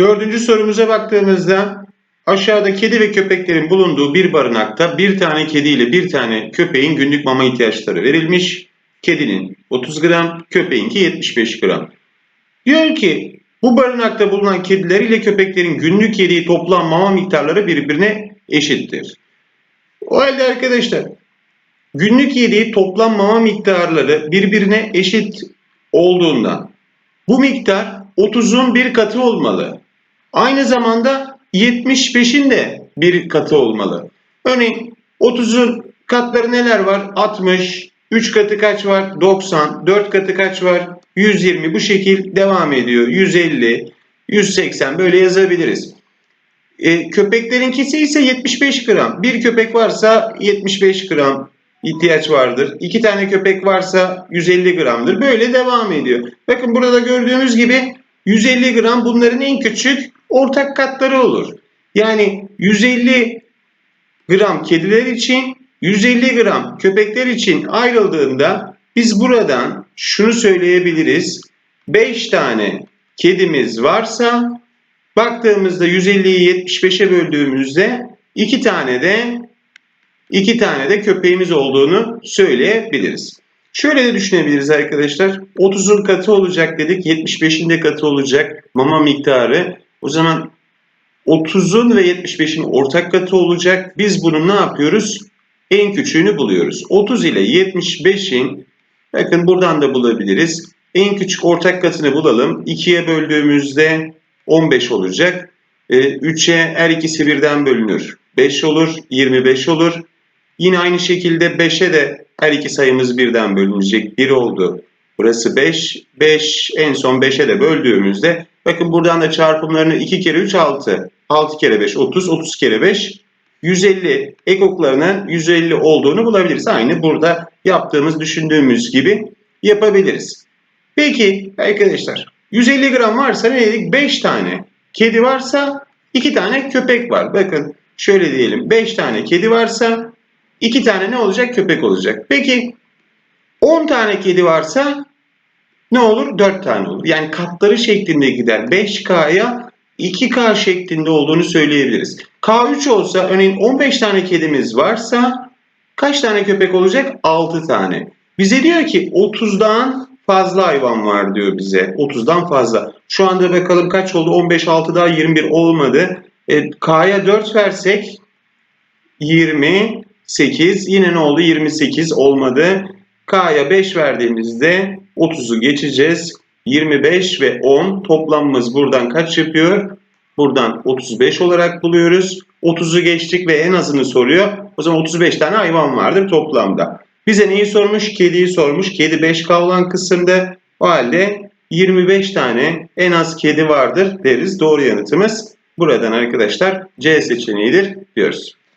Dördüncü sorumuza baktığımızda aşağıda kedi ve köpeklerin bulunduğu bir barınakta bir tane kedi ile bir tane köpeğin günlük mama ihtiyaçları verilmiş. Kedinin 30 gram, köpeğinki 75 gram. Diyor ki bu barınakta bulunan kediler ile köpeklerin günlük yediği toplam mama miktarları birbirine eşittir. O halde arkadaşlar günlük yediği toplam mama miktarları birbirine eşit olduğundan bu miktar 30'un bir katı olmalı. Aynı zamanda 75'in de bir katı olmalı. Örneğin 30'un katları neler var? 60, 3 katı kaç var? 90, 4 katı kaç var? 120 bu şekil devam ediyor. 150, 180 böyle yazabiliriz. E, köpeklerinkisi ise 75 gram. Bir köpek varsa 75 gram ihtiyaç vardır. İki tane köpek varsa 150 gramdır. Böyle devam ediyor. Bakın burada gördüğümüz gibi 150 gram bunların en küçük ortak katları olur. Yani 150 gram kediler için 150 gram köpekler için ayrıldığında biz buradan şunu söyleyebiliriz. 5 tane kedimiz varsa baktığımızda 150'yi 75'e böldüğümüzde 2 tane de 2 tane de köpeğimiz olduğunu söyleyebiliriz. Şöyle de düşünebiliriz arkadaşlar. 30'un katı olacak dedik. 75'in de katı olacak mama miktarı. O zaman 30'un ve 75'in ortak katı olacak. Biz bunu ne yapıyoruz? En küçüğünü buluyoruz. 30 ile 75'in bakın buradan da bulabiliriz. En küçük ortak katını bulalım. 2'ye böldüğümüzde 15 olacak. 3'e her ikisi birden bölünür. 5 olur, 25 olur. Yine aynı şekilde 5'e de her iki sayımız birden bölünecek. 1 oldu. Burası 5. 5 en son 5'e de böldüğümüzde bakın buradan da çarpımlarını 2 kere 3 6. 6 kere 5 30. 30 kere 5 150. Ekoklarının 150 olduğunu bulabiliriz. Aynı burada yaptığımız düşündüğümüz gibi yapabiliriz. Peki arkadaşlar 150 gram varsa ne dedik? 5 tane kedi varsa 2 tane köpek var. Bakın şöyle diyelim 5 tane kedi varsa 2 tane ne olacak? Köpek olacak. Peki 10 tane kedi varsa ne olur? 4 tane olur. Yani katları şeklinde gider. 5K'ya 2K şeklinde olduğunu söyleyebiliriz. K3 olsa örneğin 15 tane kedimiz varsa kaç tane köpek olacak? 6 tane. Bize diyor ki 30'dan fazla hayvan var diyor bize. 30'dan fazla. Şu anda bakalım kaç oldu? 15, 6 daha 21 olmadı. E, K'ya 4 versek 28 yine ne oldu? 28 olmadı. K'ya 5 verdiğimizde 30'u geçeceğiz. 25 ve 10 toplamımız buradan kaç yapıyor? Buradan 35 olarak buluyoruz. 30'u geçtik ve en azını soruyor. O zaman 35 tane hayvan vardır toplamda. Bize neyi sormuş? Kediyi sormuş. Kedi 5K olan kısımda. O halde 25 tane en az kedi vardır deriz. Doğru yanıtımız buradan arkadaşlar C seçeneğidir diyoruz.